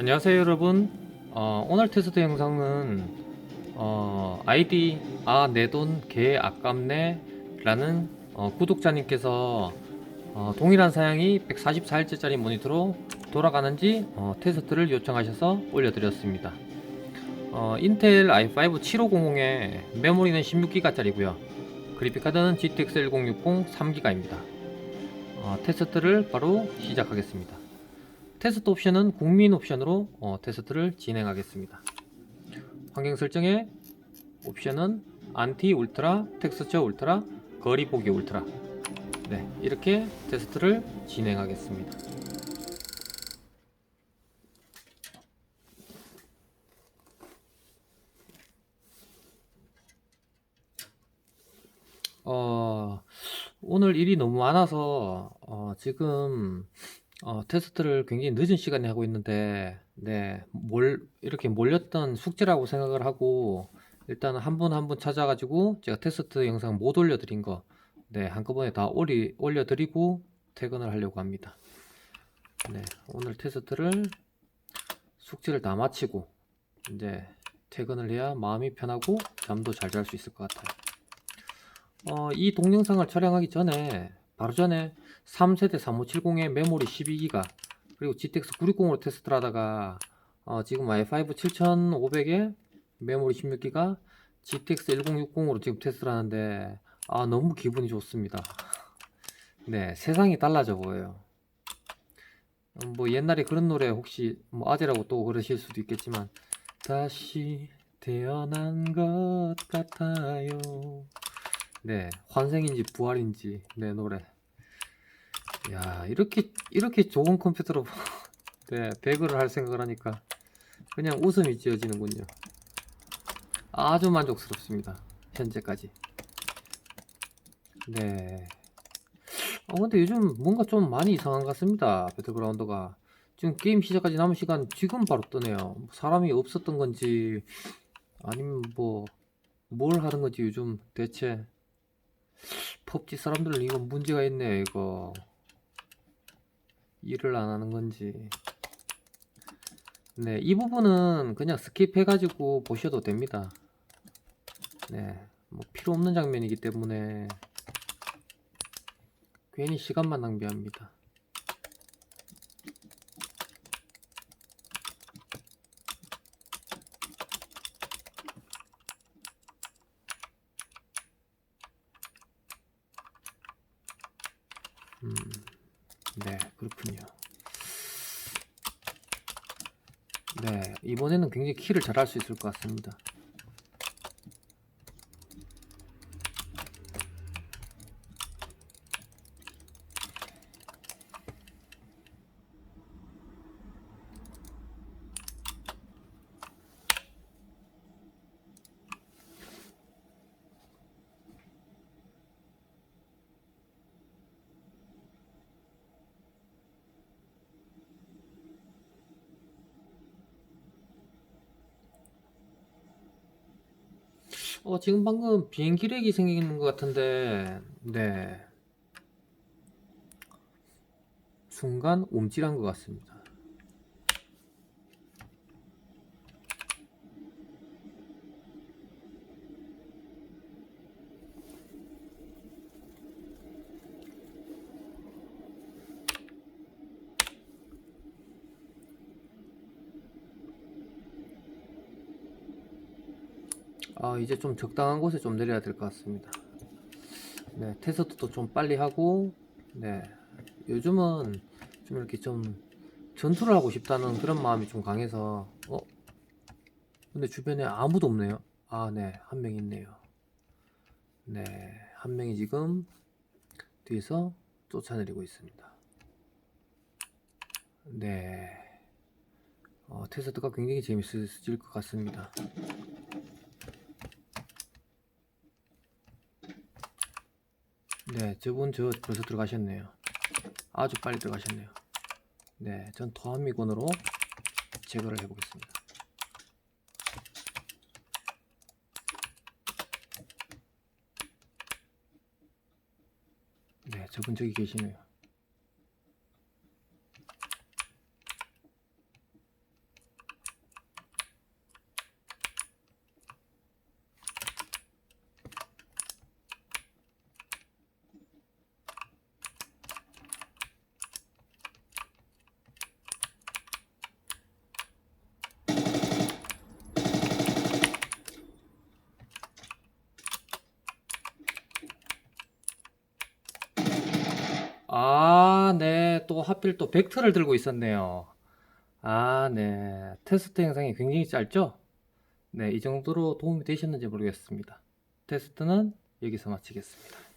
안녕하세요 여러분. 어, 오늘 테스트 영상은 어, 아이디 아 내 돈 개 아깝네 라는 어, 구독자님께서 어, 동일한 사양이 144일째짜리 모니터로 돌아가는지 어, 테스트를 요청하셔서 올려드렸습니다. 어, 인텔 i5 7500에 메모리는 16기가짜리고요. 그래픽카드는 GTX 1060 3기가입니다. 어, 테스트를 바로 시작하겠습니다 테스트 옵션은 국민 옵션으로 어, 테스트를 진행하겠습니다. 환경 설정에 옵션은 안티 울트라, 텍스처 울트라, 거리 보기 울트라. 네, 이렇게 테스트를 진행하겠습니다. 어, 오늘 일이 너무 많아서 어, 지금 어, 테스트를 굉장히 늦은 시간에 하고 있는데, 네, 몰, 이렇게 몰렸던 숙제라고 생각을 하고, 일단 한분 한 분 찾아 가지고 제가 테스트 영상 못 올려 드린 거, 네, 한꺼번에 다 올리, 올려 드리고 퇴근을 하려고 합니다. 네, 오늘 테스트를 숙제를 다 마치고, 이제 퇴근을 해야 마음이 편하고 잠도 잘 잘 수 있을 것 같아요. 어, 이 동영상을 촬영하기 전에, 바로 전에 3세대 3570의 메모리 12기가 그리고 GTX 960으로 테스트를 하다가 어, 지금 i5 7500에 메모리 16기가 GTX 1060으로 지금 테스트를 하는데 아 너무 기분이 좋습니다. 네 세상이 달라져 보여요. 음, 뭐 옛날에 그런 노래 혹시 뭐 아재라고 또 그러실 수도 있겠지만 다시 태어난 것 같아요 네 환생인지 부활인지 네 노래. 야 이렇게 이렇게 좋은 컴퓨터로 네 배그를 할 생각을 하니까 그냥 웃음이 지어지는군요. 아주 만족스럽습니다 현재까지. 네. 어, 근데 요즘 뭔가 좀 많이 이상한 것 같습니다 배틀그라운드가. 지금 게임 시작까지 남은 시간 지금 바로 뜨네요. 뭐 사람이 없었던 건지 아니면 뭐 뭘 하는 건지 요즘 대체 펍지 사람들은 이거 문제가 있네 이거 일을 안 하는 건지. 네, 이 부분은 그냥 스킵해 가지고 보셔도 됩니다. 네, 뭐 필요 없는 장면이기 때문에 괜히 시간만 낭비합니다. 음. 네, 그렇군요. 네, 이번에는 굉장히 키를 잘 할 수 있을 것 같습니다. 어, 지금 방금 비행기 렉이 생기는 것 같은데, 네. 순간 움찔한 것 같습니다. 아, 이제 좀 적당한 곳에 좀 내려야 될 것 같습니다. 네, 테스트도 좀 빨리 하고, 네, 요즘은 좀 이렇게 좀 전투를 하고 싶다는 그런 마음이 좀 강해서, 어? 근데 주변에 아무도 없네요. 아, 네, 한 명 있네요. 네, 한 명이 지금 뒤에서 쫓아내리고 있습니다. 네, 어, 테스트가 굉장히 재밌을 것 같습니다. 네, 저분 저 벌써 들어가셨네요. 아주 빨리 들어가셨네요. 네, 전 더한미건으로 제거를 해보겠습니다. 네, 저분 저기 계시네요. 아, 네. 또 하필 또 벡터를 들고 있었네요. 아, 네. 테스트 영상이 굉장히 짧죠? 네, 이 정도로 도움이 되셨는지 모르겠습니다. 테스트는 여기서 마치겠습니다.